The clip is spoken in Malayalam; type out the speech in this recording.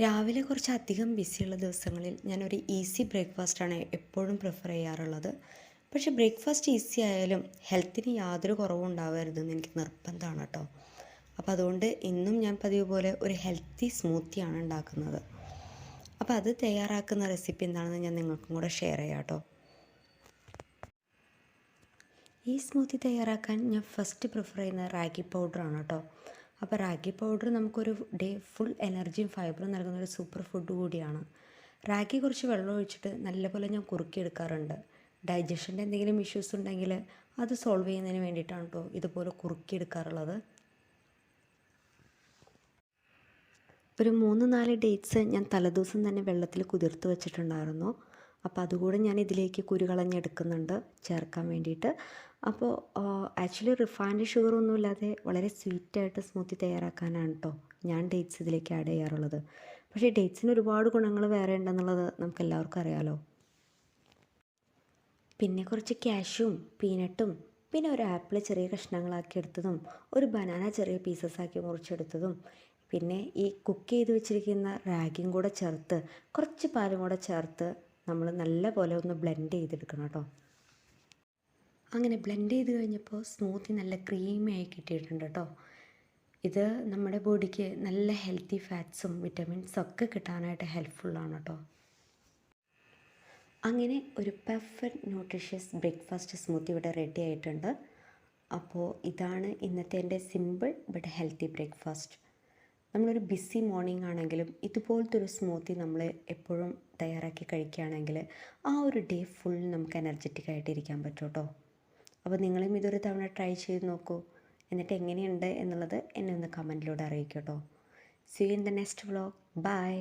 രാവിലെ കുറച്ച് അധികം ബിസിയുള്ള ദിവസങ്ങളിൽ ഞാനൊരു ഈസി ബ്രേക്ക്ഫാസ്റ്റാണ് എപ്പോഴും പ്രിഫർ ചെയ്യാറുള്ളത്. പക്ഷേ ബ്രേക്ക്ഫാസ്റ്റ് ഈസി ആയാലും ഹെൽത്തിന് യാതൊരു കുറവും ഉണ്ടാവരുതെന്ന് എനിക്ക് നിർബന്ധമാണ് കേട്ടോ. അപ്പോൾ അതുകൊണ്ട് ഇന്നും ഞാൻ പതിവ് പോലെ ഒരു ഹെൽത്തി സ്മൂത്തിയാണ് ഉണ്ടാക്കുന്നത്. അപ്പോൾ അത് തയ്യാറാക്കുന്ന റെസിപ്പി എന്താണെന്ന് ഞാൻ നിങ്ങൾക്കും കൂടെ ഷെയർ ചെയ്യാം കേട്ടോ. ഈ സ്മൂത്തി തയ്യാറാക്കാൻ ഞാൻ ഫസ്റ്റ് പ്രിഫർ ചെയ്യുന്ന റാഗി പൗഡറാണ് കേട്ടോ. അപ്പോൾ റാഗി പൗഡർ നമുക്കൊരു ഡേ ഫുൾ എനർജിയും ഫൈബറും നൽകുന്ന ഒരു സൂപ്പർ ഫുഡ് കൂടിയാണ്. റാഗി കുറച്ച് വെള്ളം ഒഴിച്ചിട്ട് നല്ലപോലെ ഞാൻ കുറുക്കിയെടുക്കാറുണ്ട്. ഡൈജഷന്റെ എന്തെങ്കിലും ഇഷ്യൂസ് ഉണ്ടെങ്കിൽ അത് സോൾവ് ചെയ്യുന്നതിന് വേണ്ടിയിട്ടാണ് കേട്ടോ ഇതുപോലെ കുറുക്കിയെടുക്കാറുള്ളത്. ഒരു മൂന്ന് നാല് ഡേറ്റ്സ് ഞാൻ തലേദിവസം തന്നെ വെള്ളത്തിൽ കുതിർത്ത് വെച്ചിട്ടുണ്ടായിരുന്നു. അപ്പോൾ അതുകൂടെ ഞാൻ ഇതിലേക്ക് കുരു കളഞ്ഞെടുക്കുന്നുണ്ട്. ചേർക്കാൻ വേണ്ടിയിട്ട്. അപ്പോൾ ആക്ച്വലി റിഫൈൻഡ് ഷുഗർ ഒന്നും ഇല്ലാതെ വളരെ സ്വീറ്റായിട്ട് സ്മൂത്തി തയ്യാറാക്കാനാണ് കേട്ടോ ഞാൻ ഡേറ്റ്സ് ഇതിലേക്ക് ആഡ് ചെയ്യാറുള്ളത്. പക്ഷേ ഡേറ്റ്സിന് ഒരുപാട് ഗുണങ്ങൾ വേറെ ഉണ്ടെന്നുള്ളത് നമുക്ക് എല്ലാവർക്കും അറിയാമല്ലോ പിന്നെ കുറച്ച് ക്യാഷും പീനട്ടും പിന്നെ ഒരു ആപ്പിൾ ചെറിയ കഷ്ണങ്ങളാക്കി എടുത്തതും ഒരു ബനാന ചെറിയ പീസസ് ആക്കി മുറിച്ചെടുത്തതും പിന്നെ ഈ കുക്ക് ചെയ്ത് വെച്ചിരിക്കുന്ന റാഗിയും കൂടെ ചേർത്ത് കുറച്ച് പാലും കൂടെ ചേർത്ത് നമ്മൾ നല്ല പോലെ ഒന്ന് ബ്ലെൻഡ് ചെയ്തെടുക്കണം കേട്ടോ അങ്ങനെ ബ്ലെൻഡ് ചെയ്ത് കഴിഞ്ഞപ്പോൾ സ്മൂത്തി നല്ല ക്രീമി ആയി കിട്ടിയിട്ടുണ്ട് കേട്ടോ. ഇത് നമ്മുടെ ബോഡിക്ക് നല്ല ഹെൽത്തി ഫാറ്റ്സും വിറ്റമിൻസും ഒക്കെ കിട്ടാനായിട്ട് ഹെൽപ്ഫുള്ളാണ് കേട്ടോ. അങ്ങനെ ഒരു പെർഫെക്റ്റ് ന്യൂട്രീഷ്യസ് ബ്രേക്ക്ഫാസ്റ്റ് സ്മൂത്തി ഇവിടെ റെഡി ആയിട്ടുണ്ട്. അപ്പോൾ ഇതാണ് ഇന്നത്തെ എന്റെ സിമ്പിൾ ബട്ട് ഹെൽത്തി ബ്രേക്ക്ഫാസ്റ്റ് നമ്മളൊരു ബിസി മോർണിംഗ് ആണെങ്കിലും ഇതുപോലത്തെ ഒരു സ്മൂത്തി നമ്മൾ എപ്പോഴും തയ്യാറാക്കി കഴിക്കുകയാണെങ്കിൽ ആ ഒരു ഡേ ഫുൾ നമുക്ക് എനർജറ്റിക് ആയിട്ടിരിക്കാൻ പറ്റും കേട്ടോ. അപ്പോൾ നിങ്ങളും ഇതൊരു തവണ ട്രൈ ചെയ്ത് നോക്കൂ. എന്നിട്ട് എങ്ങനെയുണ്ട് എന്നുള്ളത് എന്നെ ഒന്ന് കമന്റിലൂടെ അറിയിക്കട്ടോ കേട്ടോ see in the next vlog bye